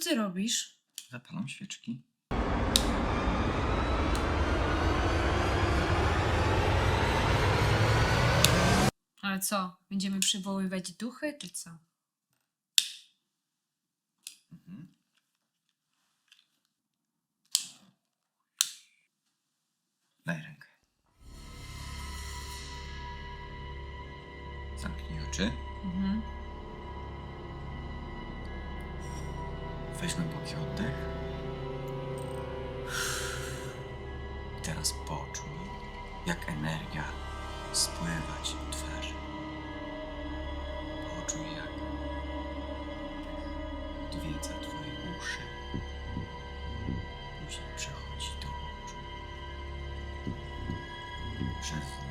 Co ty robisz? Zapalam świeczki. Ale co? Będziemy przywoływać duchy, czy co? Daj rękę. Zamknij oczy. Mhm. Weź głęboki oddech. I teraz poczuj, jak energia spływa ci po twarzy. Poczuj, jak odwiedza twoje uszy. Później przechodzi do oczu. Przez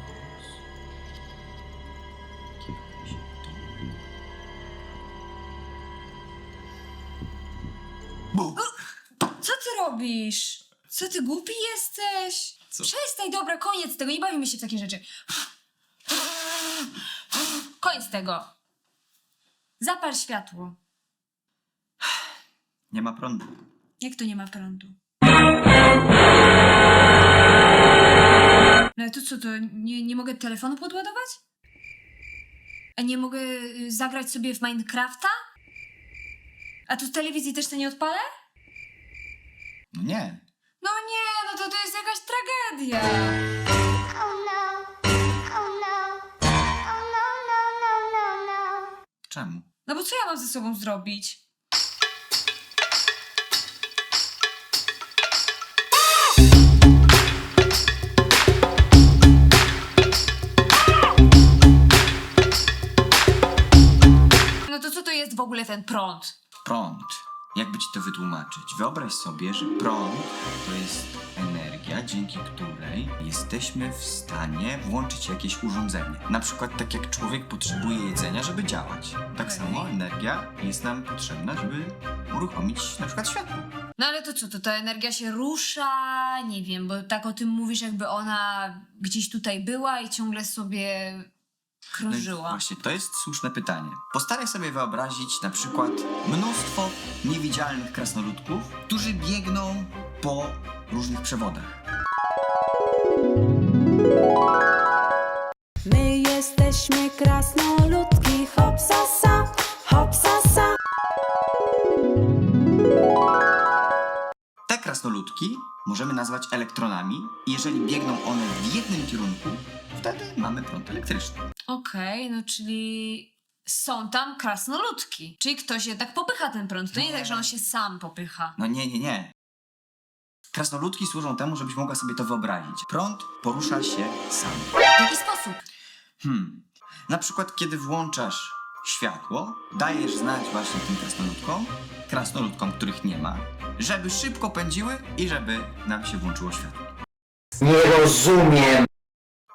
Co ty robisz? Co ty głupi jesteś? Co? Przestań, dobra, koniec tego, nie bawimy się w takie rzeczy. Koniec tego. Zapal światło. Nie ma prądu. Jak to nie ma prądu? No ale to co, to nie, nie mogę telefonu podładować? A nie mogę y, zagrać sobie w Minecrafta? A tu telewizji też to nie odpalę? No nie. No nie, no to to jest jakaś tragedia. Oh no. Oh no. Oh no, no, no, no, no. Czemu? No bo co ja mam ze sobą zrobić? No to co to jest w ogóle ten prąd? Prąd. Jakby ci to wytłumaczyć? Wyobraź sobie, że prąd to jest energia, dzięki której jesteśmy w stanie włączyć jakieś urządzenie. Na przykład tak jak człowiek potrzebuje jedzenia, żeby działać. Tak samo energia jest nam potrzebna, żeby uruchomić na przykład światło. No ale to co, to ta energia się rusza? Nie wiem, bo tak o tym mówisz, jakby ona gdzieś tutaj była i ciągle sobie No i krążyła. właśnie, to jest słuszne pytanie. Postaraj sobie wyobrazić na przykład mnóstwo niewidzialnych krasnoludków, którzy biegną po różnych przewodach. My jesteśmy krasnoludki, hopsasa, hopsasa. Te krasnoludki możemy nazwać elektronami i jeżeli biegną one w jednym kierunku, wtedy mamy prąd elektryczny. Okej, no czyli są tam krasnoludki. Czyli ktoś jednak popycha ten prąd. To nie, Nie. tak, że on się sam popycha. No nie, nie, nie. Krasnoludki służą temu, żebyś mogła sobie to wyobrazić. Prąd porusza się sam. W jaki sposób? Hmm. Na przykład, kiedy włączasz światło, dajesz znać właśnie tym krasnoludkom, krasnoludkom, których nie ma, żeby szybko pędziły i żeby nam się włączyło światło. Nie rozumiem.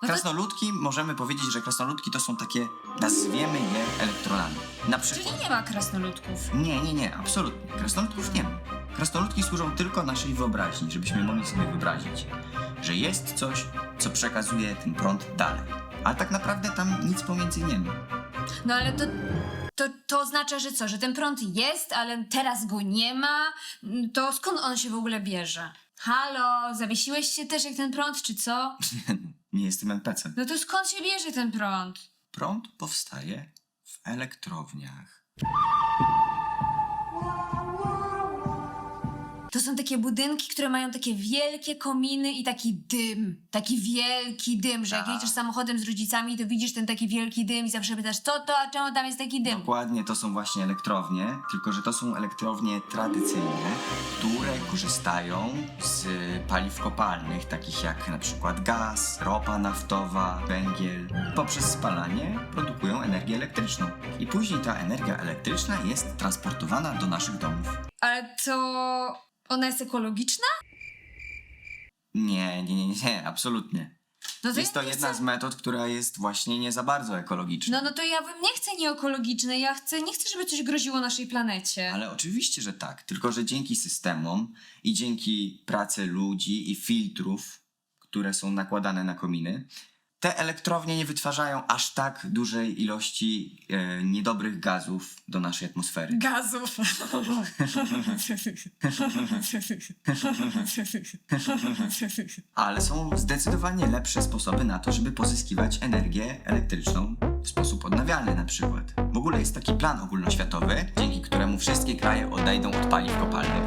No Krasnoludki, możemy powiedzieć, że krasnoludki to są takie, nazwiemy je elektronami. Na czyli przykład. nie ma krasnoludków. Nie, nie, nie, absolutnie. Krasnoludków nie ma. Krasnoludki służą tylko naszej wyobraźni, żebyśmy mogli sobie wyobrazić, że jest coś, co przekazuje ten prąd dalej. Ale tak naprawdę tam nic pomiędzy nie ma. No ale to, to, to oznacza, że co? Że ten prąd jest, ale teraz go nie ma? To skąd on się w ogóle bierze? Halo, zawiesiłeś się też jak ten prąd, czy co? Nie jestem NPC. No to skąd się bierze ten prąd? Prąd powstaje w elektrowniach. To są takie budynki, które mają takie wielkie kominy i taki dym. Taki wielki dym, że jak Tak. jedziesz samochodem z rodzicami, to widzisz ten taki wielki dym i zawsze pytasz, co to, a czemu tam jest taki dym? Dokładnie to są właśnie elektrownie, tylko że to są elektrownie tradycyjne, które korzystają z paliw kopalnych, takich jak na przykład gaz, ropa naftowa, węgiel. Poprzez spalanie produkują energię elektryczną. I później ta energia elektryczna jest transportowana do naszych domów. Ale to ona jest ekologiczna? Nie, nie, nie, nie, absolutnie. No to Jest ja to nie jedna chcę... z metod, która jest właśnie nie za bardzo ekologiczna. No, no to ja bym nie chcę nieekologiczne, ja chcę, nie chcę, żeby coś groziło naszej planecie. Ale oczywiście, że tak. Tylko, że dzięki systemom i dzięki pracy ludzi i filtrów, które są nakładane na kominy, te elektrownie nie wytwarzają aż tak dużej ilości e, niedobrych gazów do naszej atmosfery. Gazów. Ale są zdecydowanie lepsze sposoby na to, żeby pozyskiwać energię elektryczną w sposób odnawialny na przykład. W ogóle jest taki plan ogólnoświatowy, dzięki któremu wszystkie kraje odejdą od paliw kopalnych.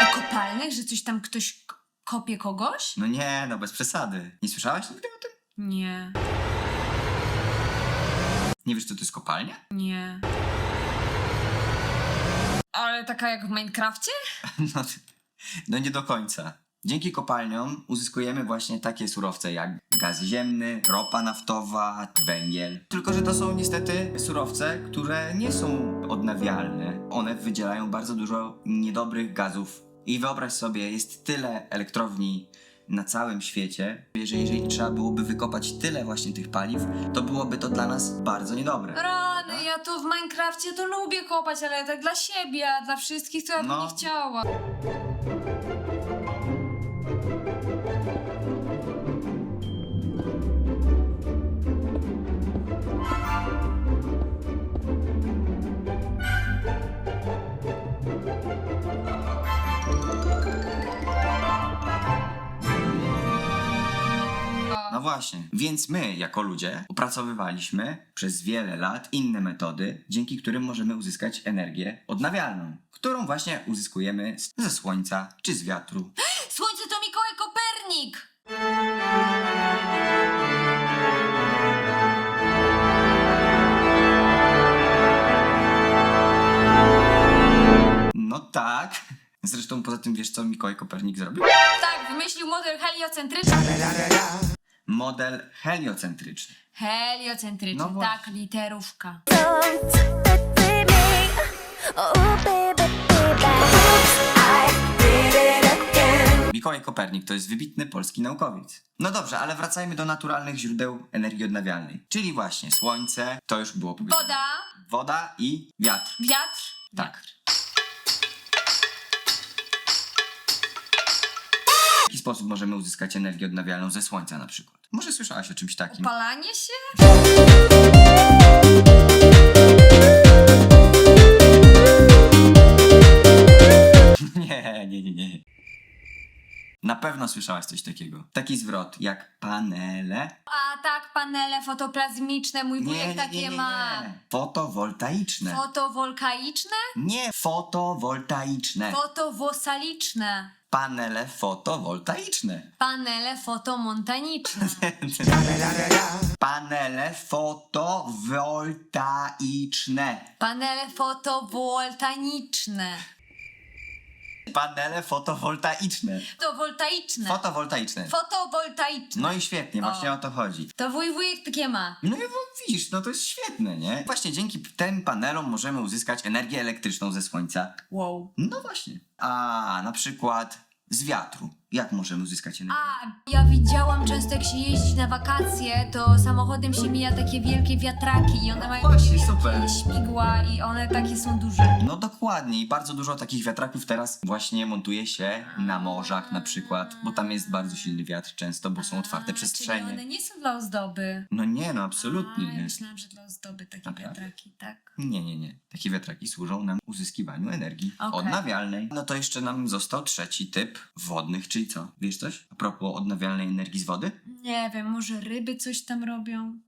A kopalnych, że coś tam ktoś k- kopie kogoś? No nie, no bez przesady. Nie słyszałaś nigdy o tym? Nie, Nie wiesz, co to jest kopalnia? nie. Ale taka jak w Minecrafcie? No, no nie do końca. Dzięki kopalniom uzyskujemy właśnie takie surowce jak gaz ziemny, ropa naftowa, węgiel. Tylko, że to są niestety surowce, które nie są odnawialne. One wydzielają bardzo dużo niedobrych gazów. I wyobraź sobie, jest tyle elektrowni na całym świecie, że jeżeli trzeba byłoby wykopać tyle właśnie tych paliw, to byłoby to dla nas bardzo niedobre. Rany, ja to w Minecrafcie to lubię kopać, ale tak dla siebie, a dla wszystkich to ja bym No. nie chciała. No właśnie, więc my, jako ludzie, opracowywaliśmy przez wiele lat inne metody, dzięki którym możemy uzyskać energię odnawialną, którą właśnie uzyskujemy ze słońca czy z wiatru. Słońce to Mikołaj Kopernik! No tak. Zresztą poza tym wiesz, co Mikołaj Kopernik zrobił? Tak, wymyślił model heliocentryczny. Model heliocentryczny. Heliocentryczny, No właśnie. tak, literówka. Mikołaj Kopernik to jest wybitny polski naukowiec. No dobrze, ale wracajmy do naturalnych źródeł energii odnawialnej. Czyli właśnie słońce, to już było powiedziane. Woda, Woda i wiatr. wiatr. Tak. Sposób możemy uzyskać energię odnawialną ze słońca na przykład? Może słyszałaś o czymś takim? Palanie się? Nie, nie, nie, nie. Na pewno słyszałaś coś takiego. Taki zwrot jak panele. A tak, panele fotoplazmiczne, mój wujek takie ma. Fotowoltaiczne. Fotowolkaiczne? Nie fotowoltaiczne. Fotowosaliczne. Panele fotowoltaiczne. Panele fotomontaniczne. Panele fotowoltaiczne. Panele fotowoltaiczne. Panele fotowoltaiczne. Fotowoltaiczne. Fotowoltaiczne. Fotowoltaiczne. No i świetnie, właśnie o to chodzi. To wuj wujek takie ma. No i widzisz, no to jest świetne, nie? Właśnie dzięki tym panelom możemy uzyskać energię elektryczną ze słońca. Wow. No właśnie. A na przykład z wiatru. Jak możemy uzyskać energię? A, ja widziałam często jak się jeździ na wakacje, to samochodem się mija takie wielkie wiatraki i one mają Właśnie, takie super. śmigła i one takie są duże. No dokładnie i bardzo dużo takich wiatraków teraz właśnie montuje się na morzach na przykład, bo tam jest bardzo silny wiatr często, bo są otwarte Czyli przestrzenie. one nie są dla ozdoby. No nie, no absolutnie A, ja nie. myślałam, że dla ozdoby takie Naprawdę? wiatraki, tak. Nie, nie, nie. Takie wiatraki służą nam uzyskiwaniu energii Okej. odnawialnej. No to jeszcze nam został trzeci typ wodnych, czyli co? Wiesz coś? A propos odnawialnej energii z wody? Nie wiem, może ryby coś tam robią?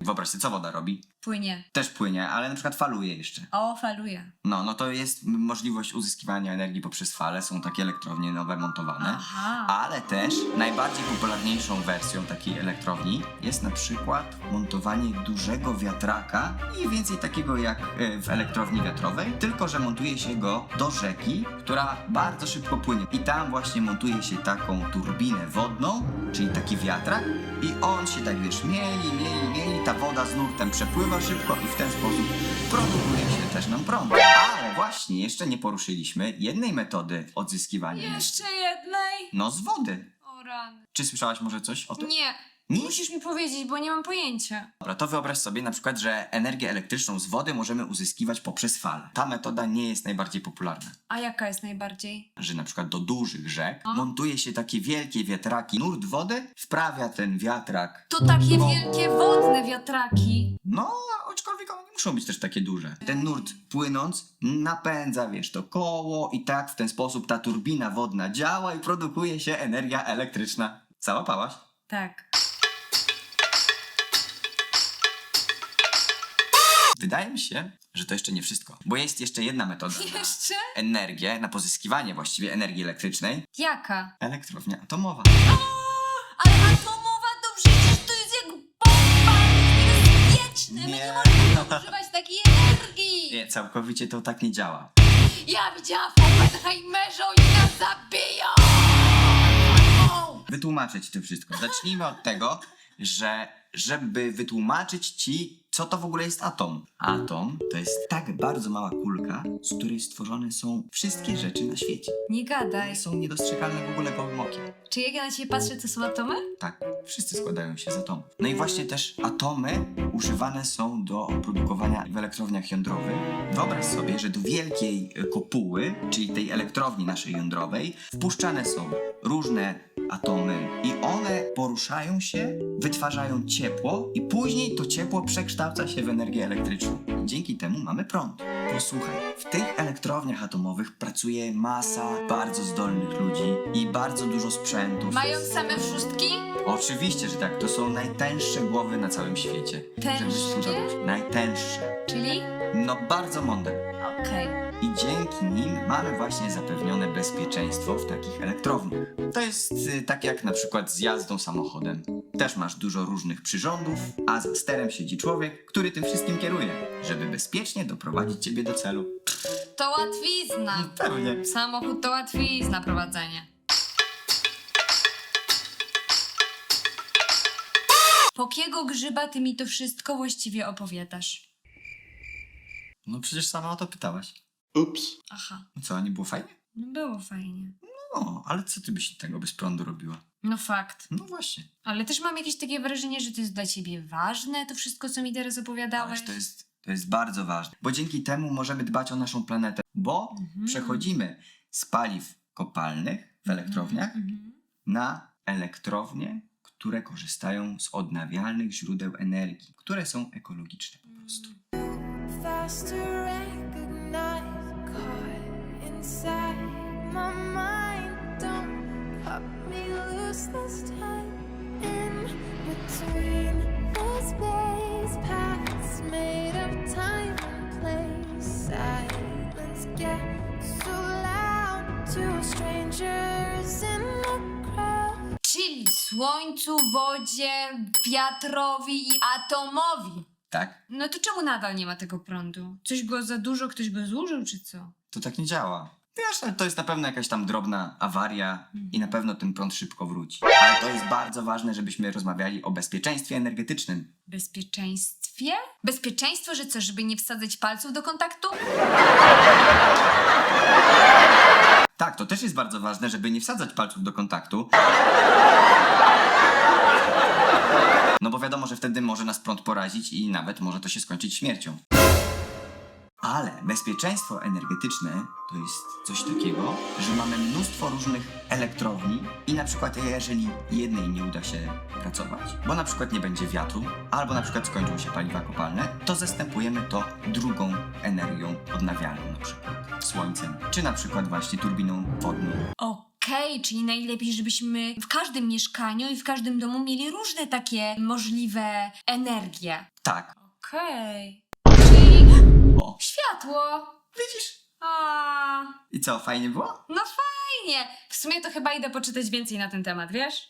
Wyobraź sobie, co woda robi? Płynie. Też płynie, ale na przykład faluje jeszcze. O, faluje. No, no to jest możliwość uzyskiwania energii poprzez fale. Są takie elektrownie nowe montowane. Aha. Ale też najbardziej popularniejszą wersją takiej elektrowni jest na przykład montowanie dużego wiatraka, mniej więcej takiego jak e, w elektrowni wiatrowej, tylko że montuje się go do rzeki, która bardzo szybko płynie. I tam właśnie montuje się taką turbinę wodną, czyli taki wiatrak, i on się tak wiesz, mieli, mieli, mieli, ta woda z nurtem przepływa szybko i w ten sposób produkuje się też nam prąd. Ale właśnie jeszcze nie poruszyliśmy jednej metody odzyskiwania energii. Jeszcze jednej? No z wody. O rany. Czy słyszałaś może coś o tym? Nie. Musisz mi powiedzieć, bo nie mam pojęcia. Dobra, to wyobraź sobie na przykład, że energię elektryczną z wody możemy uzyskiwać poprzez fale. Ta metoda nie jest najbardziej popularna. A jaka jest najbardziej? Że na przykład do dużych rzek A? montuje się takie wielkie wiatraki. Nurt wody wprawia ten wiatrak. To takie wielkie wodne wiatraki. No, aczkolwiek one nie muszą być też takie duże. Ten nurt płynąc napędza, wiesz, to koło i tak w ten sposób ta turbina wodna działa i produkuje się energia elektryczna. Załapałaś? Tak. Wydaje mi się, że to jeszcze nie wszystko. Bo jest jeszcze jedna metoda na Jeszcze? energię, na pozyskiwanie właściwie energii elektrycznej. Jaka? Elektrownia atomowa. Ale atomowa to przecież to jest jak bomba! To jest wieczne! My nie Nie. możemy używać takiej energii! Nie, całkowicie to tak nie działa. Ja widziałam w Oppenheimerze, oni nas zabiją! Wytłumaczę ci to wszystko. Zacznijmy od tego, że żeby wytłumaczyć ci, co to w ogóle jest atom. Atom to jest tak bardzo mała kulka, z której stworzone są wszystkie rzeczy na świecie. Nie gadaj. Są niedostrzegalne w ogóle gołym okiem. Czy jak ja na ciebie patrzę, to są atomy? Tak, wszyscy składają się z atomów. No i właśnie też atomy używane są do produkowania w elektrowniach jądrowych. Wyobraź sobie, że do wielkiej e, kopuły, czyli tej elektrowni naszej jądrowej, wpuszczane są różne atomy i one poruszają się, wytwarzają ciepło i później to ciepło przekształca się w energię elektryczną. Dzięki temu mamy prąd. Posłuchaj, w tych elektrowniach atomowych pracuje masa bardzo zdolnych ludzi i bardzo dużo sprzętów. Mają same szóstki? Oczywiście, że tak. To są najtęższe głowy na całym świecie. Zbudować. Najtęższe. Czyli? No bardzo mądre. Okej. I dzięki nim mamy właśnie zapewnione bezpieczeństwo w takich elektrowniach. To jest y, tak jak na przykład z jazdą samochodem. Też masz dużo różnych przyrządów, a za sterem siedzi człowiek, który tym wszystkim kieruje, żeby bezpiecznie doprowadzić ciebie do celu. To łatwizna. Pewnie. Samochód to łatwizna prowadzenie. Po kiego grzyba ty mi to wszystko właściwie opowiadasz? No przecież sama o to pytałaś. Aha, No co, nie było fajnie? no było fajnie. No, ale co ty byś tego bez prądu robiła? No fakt. No właśnie. Ale też mam jakieś takie wrażenie, że to jest dla ciebie ważne, to wszystko, co mi teraz opowiadałeś. Ależ to jest, to jest bardzo ważne, bo dzięki temu możemy dbać o naszą planetę, bo Mhm. przechodzimy z paliw kopalnych w elektrowniach Mhm. na elektrownie, które korzystają z odnawialnych źródeł energii, które są ekologiczne po prostu. Fast Czyli słońcu, wodzie, wiatrowi i atomowi. Tak? No to czemu nadal nie ma tego prądu? Coś go za dużo, ktoś go zużył, czy co? To tak nie działa. Wiesz, to jest na pewno jakaś tam drobna awaria i na pewno ten prąd szybko wróci. Ale to jest bardzo ważne, żebyśmy rozmawiali o bezpieczeństwie energetycznym. Bezpieczeństwie? Bezpieczeństwo, że co, żeby nie wsadzać palców do kontaktu? Tak, to też jest bardzo ważne, żeby nie wsadzać palców do kontaktu. No bo wiadomo, że wtedy może nas prąd porazić i nawet może to się skończyć śmiercią. Ale bezpieczeństwo energetyczne to jest coś takiego, że mamy mnóstwo różnych elektrowni i na przykład jeżeli jednej nie uda się pracować, bo na przykład nie będzie wiatru, albo na przykład skończą się paliwa kopalne, to zastępujemy to drugą energią odnawialną, na przykład słońcem, czy na przykład właśnie turbiną wodną. Okej, czyli najlepiej, żebyśmy w każdym mieszkaniu i w każdym domu mieli różne takie możliwe energie. Tak. Okej. Czyli O, światło. widzisz? A, I co, fajnie było? no fajnie. W sumie to chyba idę poczytać więcej na ten temat, wiesz?